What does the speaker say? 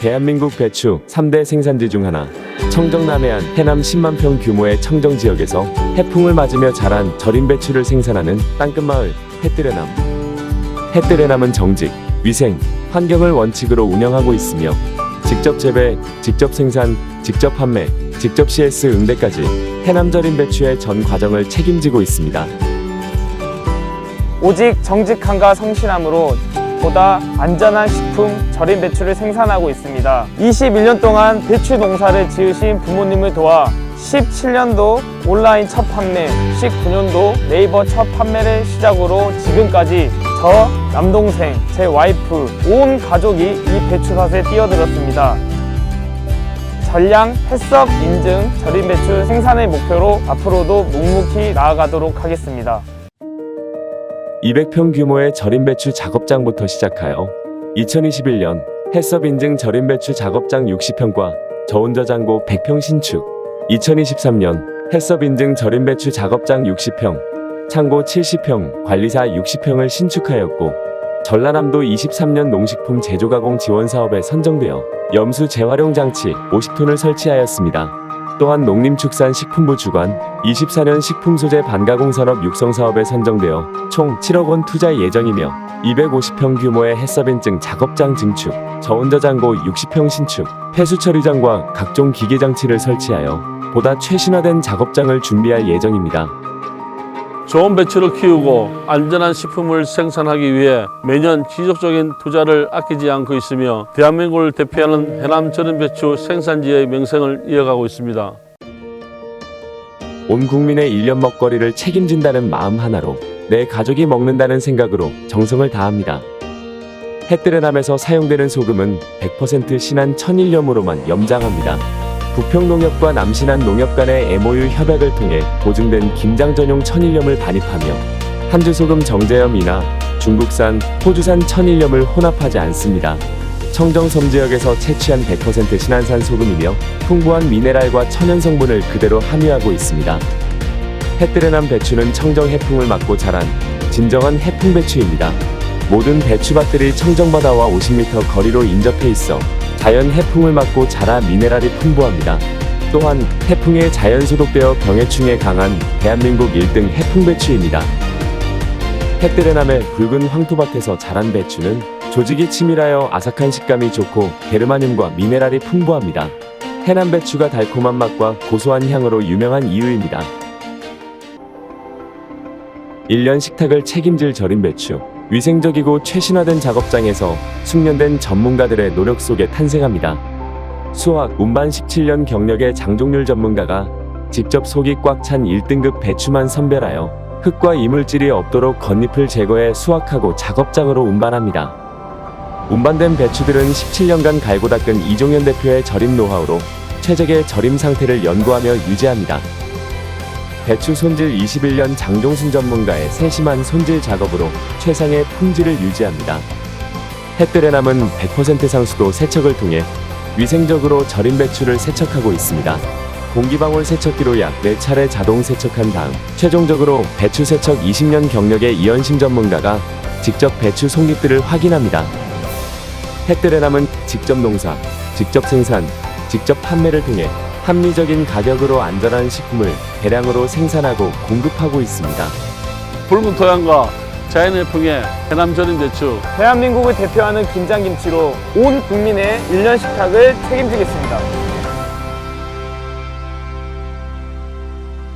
대한민국 배추 3대 생산지 중 하나. 청정 남해안 해남 10만 평 규모의 청정 지역에서 해풍을 맞으며 자란 절임 배추를 생산하는 땅끝마을 햇들의남. 햇들의남은 정직, 위생, 환경을 원칙으로 운영하고 있으며 직접 재배, 직접 생산, 직접 판매, 직접 CS 응대까지 해남 절임 배추의 전 과정을 책임지고 있습니다. 오직 정직함과 성실함으로 보다 안전한 식품 절임 배추를 생산하고 있습니다. 21년 동안 배추 농사를 지으신 부모님을 도와 17년도 온라인 첫 판매, 19년도 네이버 첫 판매를 시작으로 지금까지 저 남동생, 제 와이프, 온 가족이 이 배추밭에 뛰어들었습니다. 전량 햇섭 인증 절임 배추 생산의 목표로 앞으로도 묵묵히 나아가도록 하겠습니다. 200평 규모의 절임 배추 작업장부터 시작하여 2021년 햇섭 인증 절임 배추 작업장 60평과 저온저장고 100평 신축 2023년 햇섭 인증 절임 배추 작업장 60평 창고 70평 관리사 60평을 신축하였고 전라남도 23년 농식품 제조가공 지원 사업에 선정되어 염수 재활용 장치 50톤을 설치하였습니다. 또한 농림축산식품부 주관 24년 식품소재 반가공 산업 육성 사업에 선정되어 총 7억 원 투자 예정이며 250평 규모의 햇섭인증 작업장 증축, 저온저장고 60평 신축, 폐수처리장과 각종 기계 장치를 설치하여 보다 최신화된 작업장을 준비할 예정입니다. 좋은 배추를 키우고 안전한 식품을 생산하기 위해 매년 지속적인 투자를 아끼지 않고 있으며 대한민국을 대표하는 해남 절임 배추 생산지의 명성을 이어가고 있습니다. 온 국민의 일년 먹거리를 책임진다는 마음 하나로 내 가족이 먹는다는 생각으로 정성을 다합니다. 햇들의남에서 사용되는 소금은 100% 신한 천일염으로만 염장합니다. 부평농협과 남신한 농협 간의 MOU 협약을 통해 보증된 김장 전용 천일염을 반입하며 한주소금 정제염이나 중국산, 호주산 천일염을 혼합하지 않습니다. 청정섬 지역에서 채취한 100% 신한산 소금이며 풍부한 미네랄과 천연 성분을 그대로 함유하고 있습니다. 햇들의남 배추는 청정 해풍을 맞고 자란 진정한 해풍 배추입니다. 모든 배추밭들이 청정바다와 50m 거리로 인접해 있어 자연 해풍을 맞고 자라 미네랄이 풍부합니다. 또한 해풍에 자연 소독되어 병해충에 강한 대한민국 1등 해풍 배추입니다. 햇들의남의 붉은 황토밭에서 자란 배추는 조직이 치밀하여 아삭한 식감이 좋고 게르마늄과 미네랄이 풍부합니다. 해남 배추가 달콤한 맛과 고소한 향으로 유명한 이유입니다. 1년 식탁을 책임질 절임 배추. 위생적이고 최신화된 작업장에서 숙련된 전문가들의 노력 속에 탄생합니다. 수학, 운반 17년 경력의 장종률 전문가가 직접 속이 꽉 찬 1등급 배추만 선별하여 흙과 이물질이 없도록 겉잎을 제거해 수확하고 작업장으로 운반합니다. 운반된 배추들은 17년간 갈고 닦은 이종현 대표의 절임 노하우로 최적의 절임 상태를 연구하며 유지합니다. 배추 손질 21년 장종순 전문가의 세심한 손질 작업으로 최상의 품질을 유지합니다. 햇들에 남은 100% 상수도 세척을 통해 위생적으로 절임 배추를 세척하고 있습니다. 공기방울 세척기로 약 4차례 자동 세척한 다음 최종적으로 배추 세척 20년 경력의 이현심 전문가가 직접 배추 속잎들을 확인합니다. 햇들에 남은 직접 농사, 직접 생산, 직접 판매를 통해 합리적인 가격으로 안전한 식품을 대량으로 생산하고 공급하고 있습니다. 붉은 토양과 자연의 풍에 해남 절임 배추 대한민국을 대표하는 김장김치로 온 국민의 일년 식탁을 책임지겠습니다.